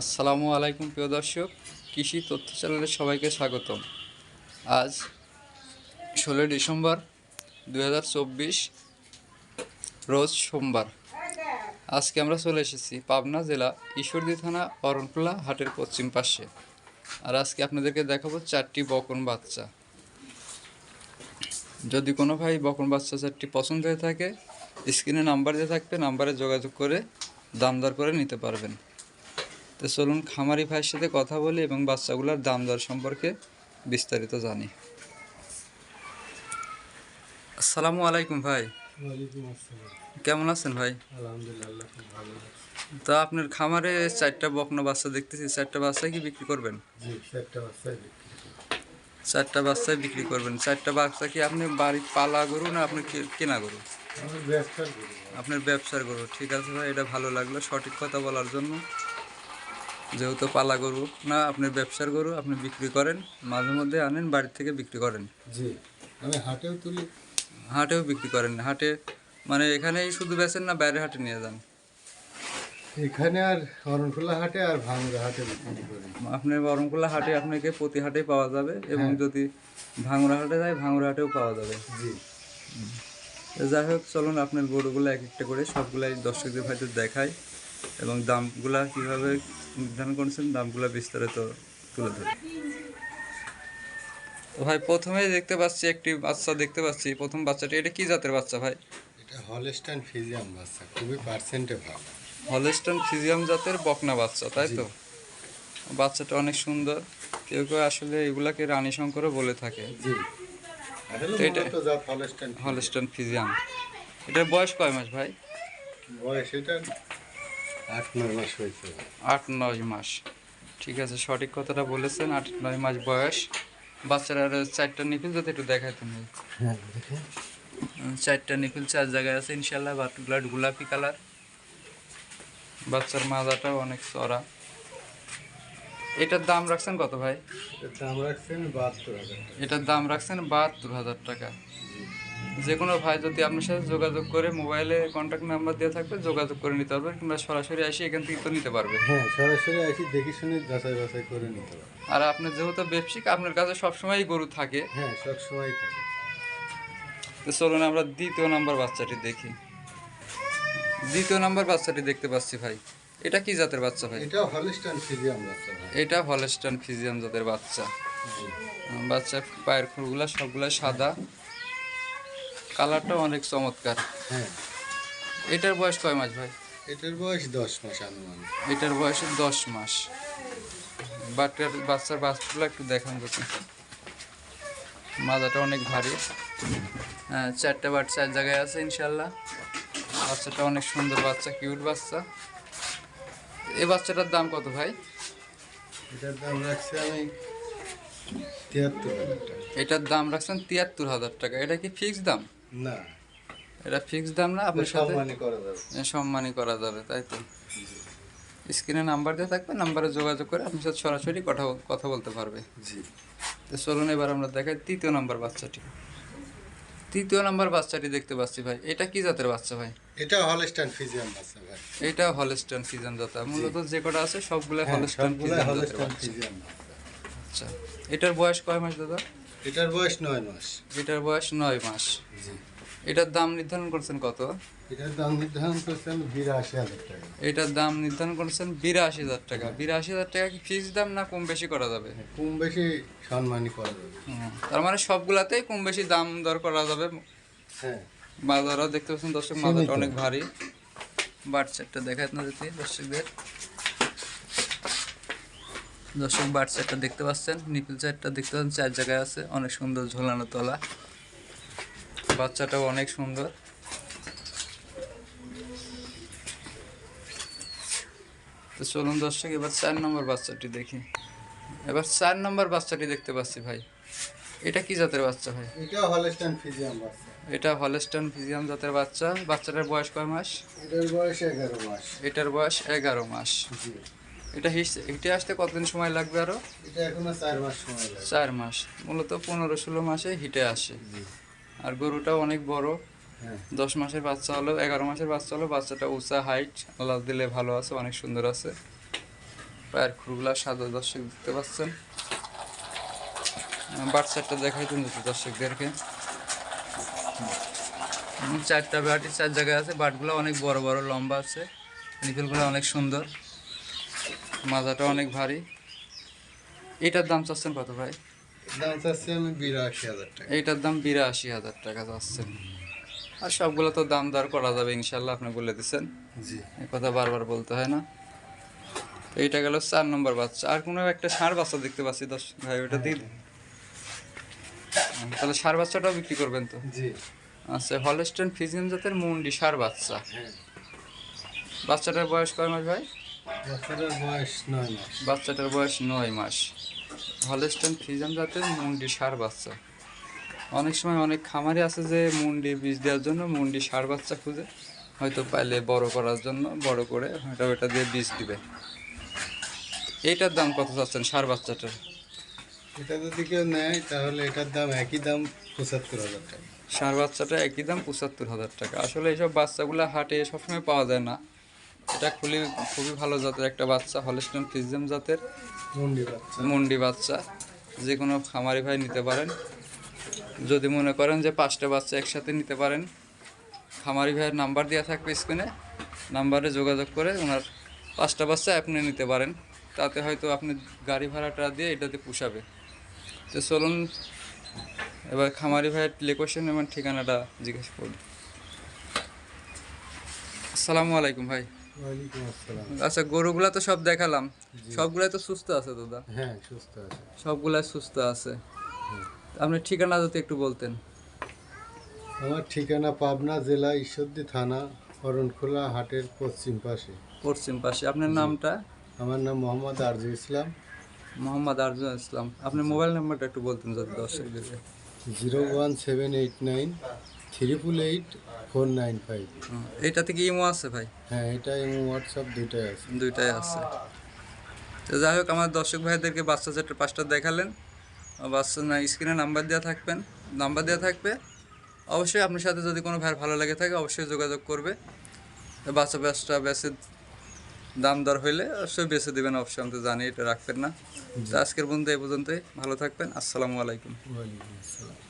আসসালামু আলাইকুম, প্রিয় দর্শক। কৃষি তথ্য চ্যানেলে সবাইকে স্বাগতম। আজ ষোলোই ডিসেম্বর দু হাজার চব্বিশ, রোজ সোমবার। আজকে আমরা চলে এসেছি পাবনা জেলা ঈশ্বরদী থানা অরণখোলা হাটের পশ্চিম পাশে। আর আজকে আপনাদেরকে দেখাবো চারটি বকন বাচ্চা। যদি কোনো ভাই বকন বাচ্চা চারটি পছন্দ হয়ে থাকে, স্ক্রিনে নাম্বার দিয়ে থাকবে, নাম্বারে যোগাযোগ করে দাম দর করে নিতে পারবেন। তো চলুন খামারি ভাইয়ের সাথে কথা বলি এবং বাচ্চাগুলোর দাম দর সম্পর্কে বিস্তারিত জানি। আসসালামু আলাইকুম ভাই। কেমন আছেন ভাই? তো আপনার খামারে চারটা বকনা বাচ্চা দেখতেছি চারটা বাচ্চা কি বিক্রি করবেন? চারটা বাচ্চাই বিক্রি করবেন। চারটা বাচ্চা কি আপনি বাড়ির পালা গরু না আপনি কেনা গরু? ব্যবসা আপনার ব্যবসার গরু ঠিক আছে ভাই এটা ভালো লাগল সঠিক কথা বলার জন্য। যেহেতু পালা গরু না আপনার ব্যবসার গরু আপনি বিক্রি করেন মাঝে মধ্যে আনেন বাড়ি থেকে বিক্রি করেন। জি। আমি হাটেও তুলি। হাটেও বিক্রি করেন। হাটে মানে এখানেই শুধু বেচেন না বাইরে হাটে নিয়ে যান। এখানে আর অরণখোলা হাটে আর ভাঙড়া হাটে বিক্রি করি। আপনার বরমকুলা হাটে আপনাকে প্রতি হাটেই পাওয়া যাবে এবং হ্যাঁ। যদি ভাঙড়া হাটে যায় ভাঙড়া হাটেও পাওয়া যাবে। জি। যাই হোক চলুন আপনার গরুগুলো এক একটা করে সবগুলাই দর্শকদের ভাইদের দেখাই। এবং দামগুলা কীভাবে নির্ধারণ করেছেন দামগুলা বিস্তারিত তুলে ধরি ভাই প্রথমেই দেখতে পাচ্ছি একটি বাচ্চা দেখতে পাচ্ছি প্রথম বাচ্চাটি। এটা কি জাতের বাচ্চা ভাই? এটা হলস্টাইন ফিজিয়াম বাচ্চা খুবই পার্সেন্টে ভালো। হলস্টন ফিজিয়াম জাতের বকনা বাচ্চা তাই তো? বাচ্চাটা অনেক সুন্দর। কেউ কেউ আসলে এগুলাকে রানী শঙ্করও বলে থাকে। এটা- হলস্টাইন ফিজিয়াম। এটার বয়স কয় মাস ভাই? বয়স এটা আট নয় মাস হয়েছে। আট নয় মাস। ঠিক আছে সঠিক কথাটা বলেছেন আট নয় মাস বয়স। বাচ্চারা আর চারটা নিপিল যাতে একটু দেখাইতে নেই হ্যাঁ দেখেন চারটা নিপিল চার জায়গায় আছে ইনশাল্লাহ বাটগুলা গোলাপি কালার। বাচ্চার মাজাটাও অনেক চড়া এটার দাম রাখছেন কত ভাই? দাম রাখছেন বাহাত্তর হাজার এটার দাম রাখছেন বাহাত্তর হাজার টাকা। যে কোনো ভাই যদি আপনার সাথে যোগাযোগ করে মোবাইলে কন্ট্যাক্ট নাম্বার দেওয়া থাকবে যোগাযোগ করে নিতে পারবে কিংবা সরাসরি এসে এখান থেকে তো নিতে পারবে। হ্যাঁ সরাসরি আসি দেখে শুনে যাচাই বাছাই করে নিতে পারবে। আর আপনার যেহেতু ব্যবসায়িক আপনার কাছে সবসময়ই গরু থাকে। হ্যাঁ সব সময় থাকে। তো চলুন আমরা দ্বিতীয় নাম্বার বাচ্চাটি দেখি। দ্বিতীয় নাম্বার বাচ্চাটি দেখতে পাচ্ছি ভাই। এটা কি জাতের বাচ্চা ভাই? এটা হলিস্টান ফিজিয়াম বাচ্চা ভাই। এটা হলস্টান ফিজিয়াম জাতের বাচ্চা। বাচ্চা পায়ের খুরগুলা সবগুলা সাদা। কালারটাও অনেক চমৎকার। হ্যাঁ। এটার বয়স কয় মাস ভাই? এটার বয়স দশ মাস আনুমানিক। এটার বয়স দশ মাস। বাচ্চার বাচ্চার বাচ্চাগুলো একটু দেখান যদি মাজাটা অনেক ভারী। হ্যাঁ চারটা বাট চার জায়গায় আছে ইনশাল্লাহ। বাচ্চাটা অনেক সুন্দর বাচ্চা কিউট বাচ্চা। এই বাচ্চাটার দাম কত ভাই? এটার দাম রাখছি আমি তিয়াত্তর এটার দাম রাখছেন তিয়াত্তর হাজার টাকা। এটা কি ফিক্স দাম? না। এটা ফিক্স দাম না আপনার সাথে? সম্মানই করা যাবে। তাই তো? স্ক্রিনে নাম্বার দিয়ে থাকবে নাম্বারে যোগাযোগ করে আপনার সাথে সরাসরি কথা কথা বলতে পারবে। জি। তো চলুন এবার আমরা দেখাই তৃতীয় নাম্বার বাচ্চাটি। তৃতীয় নাম্বার বাচ্চাটি দেখতে পাচ্ছি ভাই। এটা কি জাতের বাচ্চা ভাই? এটা হলস্টান ফিজিয়াম বাচ্চা ভাই। এটা হলস্টন ফিজান জাতা। মূলত যে কটা আছে সবগুলো হ্যাঁ, জাতের ফিজিয়াম বাচ্চা। আচ্ছা। এটার বয়স কয় মাস দাদা? এটার বয়স নয় মাস। এটার বয়স নয় মাস। এটার দাম নির্ধারণ করছেন কত? এটার দাম নির্ধারণ করছে আমি বিরাশি হাজার টাকা। এটার দাম নির্ধারণ করছেন বিরাশি হাজার টাকা। বিরাশি হাজার টাকা কি ফিক্স দাম না কম বেশি করা যাবে? কম বেশি সম্মানী করা যাবে। তার মানে সবগুলাতেই কম বেশি দাম দর করা যাবে। হ্যাঁ। মাদারও দেখতে পাচ্ছেন দর্শক। মাদারটা অনেক ভারী। বাট সেটটা দেখায় না যেতে দর্শকদের। দর্শক বাট সেটটা দেখতে পাচ্ছেন নিপিল সেটটা দেখতে পাচ্ছেন চার জায়গায় আছে অনেক সুন্দর ঝোলানো তলা। বাচ্চাটাও অনেক সুন্দর। তো চলুন দর্শক এবার চার নম্বর বাচ্চাটি দেখি। এবার চার নম্বর বাচ্চাটি দেখতে পাচ্ছি ভাই। এটা কি জাতের বাচ্চা ভাই? এটা হলস্টান ফিজিয়াম বাচ্চা। এটা হলস্টন ফিজিয়াম জাতের বাচ্চা। বাচ্চাটার বয়স কয় মাস? এটার বয়স এগারো মাস। এটার বয়স এগারো মাস। জি। এটা হিটে আসতে কতদিন সময় লাগবে আরও? এটা এখনও চার মাস সময় মাস। মূলত পনেরো ষোলো মাসে হিটে আসে। আর গরুটাও অনেক বড়। হ্যাঁ। দশ মাসের বাচ্চা হলো এগারো মাসের বাচ্চা হলো বাচ্চাটা উঁচা হাইট আল্লাহ দিলে ভালো আছে অনেক সুন্দর আছে। পায়ের খুরগুলা সাদা দর্শক দেখতে পাচ্ছেন। বাচ্চাটা দেখাই তুমি দর্শকদেরকে। চারটা বাটি চার জায়গায় আছে। বাটগুলো অনেক বড় বড় লম্বা আছে। নিকেলগুলো অনেক সুন্দর। মাজাটা অনেক ভারী। এটার দাম চাচ্ছেন কত ভাই? দাম চাচ্ছি আমি বিরাশি হাজার টাকা। এইটার দাম বিরাশি হাজার টাকা চাচ্ছেন। আর সবগুলো তো দাম দর করা যাবে ইনশাল্লাহ আপনি বলে দিচ্ছেন জি। এই কথা বারবার বলতে হয় না। তো এইটা গেল চার নম্বর বাচ্চা। আর কোনো একটা ষাঁড় বাচ্চা দেখতে পাচ্ছি দশ ভাই ওটা দিন। তাহলে ষাঁড় বাচ্চাটাও বিক্রি করবেন তো? জি। আচ্ছা হলস্টেন ফিজিয়ান জাতের মুন্ডি ষাঁড় বাচ্চা। হ্যাঁ। বাচ্চাটার বয়স কয় মাস ভাই? বাচ্চাটার বয়স নয় মাস। বাচ্চাটার বয়স নয় মাস। হলস্টেন ফিজিয়ান জাতের মুন্ডি সার বাচ্চা। অনেক সময় অনেক খামারি আছে যে মুন্ডি বীজ দেওয়ার জন্য মুন্ডি সার বাচ্চা খুঁজে। হয়তো পাইলে বড় করার জন্য বড় করে হয়তো ওটা দিয়ে বীজ দিবে। এইটার দাম কত চাচ্ছেন ষাঁড় বাচ্চাটার? এটা যদি কেউ নেয় তাহলে এটার দাম একই দাম পঁচাত্তর হাজার টাকা। ষাঁড় বাচ্চাটা একই দাম পঁচাত্তর হাজার টাকা। আসলে এইসব বাচ্চাগুলো হাটে সবসময় পাওয়া যায় না। এটা খুবই খুবই ভালো জাতের একটা বাচ্চা হলস্টেন ফিজিয়াম জাতের। মুন্ডি বাচ্চা। মুন্ডি বাচ্চা। যে কোনো খামারি ভাই নিতে পারেন। যদি মনে করেন যে পাঁচটা বাচ্চা একসাথে নিতে পারেন খামারি ভাইয়ের নাম্বার দেওয়া থাকবে স্ক্রিনে। নাম্বারে যোগাযোগ করে ওনার পাঁচটা বাচ্চা আপনি নিতে পারেন। তাতে হয়তো আপনি গাড়ি ভাড়াটা দিয়ে এটাতে পুষাবে। তো চলুন এবার খামারি ভাইয়ের লোকেশন এবং ঠিকানাটা জিজ্ঞেস করি। আসসালামু আলাইকুম ভাই। আচ্ছা গরুগুলা তো সব দেখালাম। সবগুলাই তো সুস্থ আছে দাদা? হ্যাঁ সুস্থ আছে। সবগুলাই সুস্থ আছে। আপনি ঠিকানা যদি একটু বলতেন। আমার ঠিকানা পাবনা জেলা ঈশ্বরদী থানা হরণখোলা হাটের পশ্চিম পাশে। পশ্চিম পাশে। আপনার নামটা? আমার নাম মোহাম্মদ আরজু ইসলাম। মোহাম্মদ আরজুন ইসলাম। আপনি মোবাইল নাম্বারটা একটু বলতেন যদি দর্শকদেরকে zero one seven eight nine triple eight four nine five. এইটা থেকে ইমো আছে ভাই? হ্যাঁ এটা এবং হোয়াটসঅ্যাপ দুইটাই আছে। দুইটাই আছে। তো যাই হোক আমার দর্শক ভাইদেরকে বাচ্চা চারটে পাঁচটা দেখালেন। বাচ্চা না স্ক্রিনে নাম্বার দেওয়া থাকবেন। নাম্বার দেওয়া থাকবে। অবশ্যই আপনার সাথে যদি কোনো ভাই ভালো লেগে থাকে অবশ্যই যোগাযোগ করবে। বাচ্চা ব্যাসটা বেশি দাম দর হইলে অবশ্যই বেছে দেবেন অবশ্যই আমি তো জানি এটা রাখবেন না। আজকের বন্ধু এই পর্যন্তই। ভালো থাকবেন। আসসালামু আলাইকুম। ওয়ালাইকুম আসসালাম।